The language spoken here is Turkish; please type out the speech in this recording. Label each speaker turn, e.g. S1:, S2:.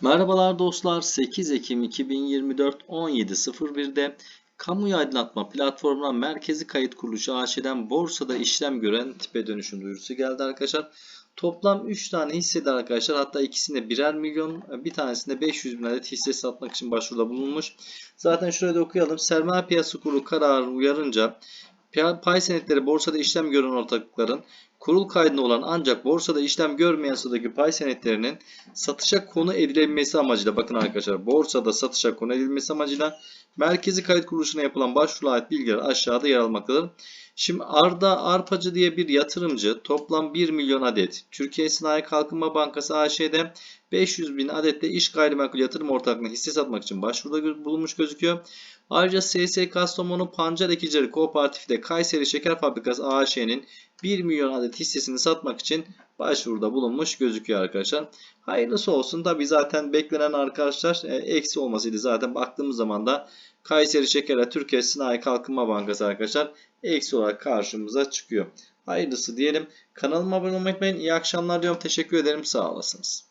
S1: Merhabalar dostlar. 8 Ekim 2024 17.01'de Kamuya Aydınlatma Platformu'na Merkezi Kayıt Kuruluşu AŞ'den borsada işlem gören tipe dönüşüm duyurusu geldi arkadaşlar. Toplam 3 tane hissede arkadaşlar hatta ikisinde birer milyon bir tanesinde 500 bin adet hisse satmak için başvuruda bulunmuş. Zaten şuraya da okuyalım. Sermaye Piyasası Kurulu kararı uyarınca pay senetleri borsada işlem gören ortaklıkların kurul kaydında olan ancak borsada işlem görmeyen sıradaki pay senetlerinin satışa konu edilebilmesi amacıyla bakın arkadaşlar borsada satışa konu edilmesi amacıyla merkezi kayıt kuruluşuna yapılan başvuru ait bilgiler aşağıda yer almaktadır. Şimdi Arda Arpacı diye bir yatırımcı toplam 1 milyon adet Türkiye Sanayi Kalkınma Bankası AŞ'de 500 bin adette iş gayrimenkul yatırım ortaklığına hisse satmak için başvuruda bulunmuş gözüküyor. Ayrıca SS Kastamonu Pancar Ekicileri Kooperatif'te Kayseri Şeker Fabrikası AŞ'nin 1 milyon adet hissesini satmak için başvuruda bulunmuş gözüküyor arkadaşlar. Hayırlısı olsun. Tabi zaten beklenen arkadaşlar e, eksi olmasıydı. Zaten baktığımız zaman da Kayseri Şeker'e Türkiye Sanayi Kalkınma Bankası arkadaşlar eksi olarak karşımıza çıkıyor. Hayırlısı diyelim. Kanalıma abone olmayı unutmayın. İyi akşamlar diyorum. Teşekkür ederim. Sağ olasınız.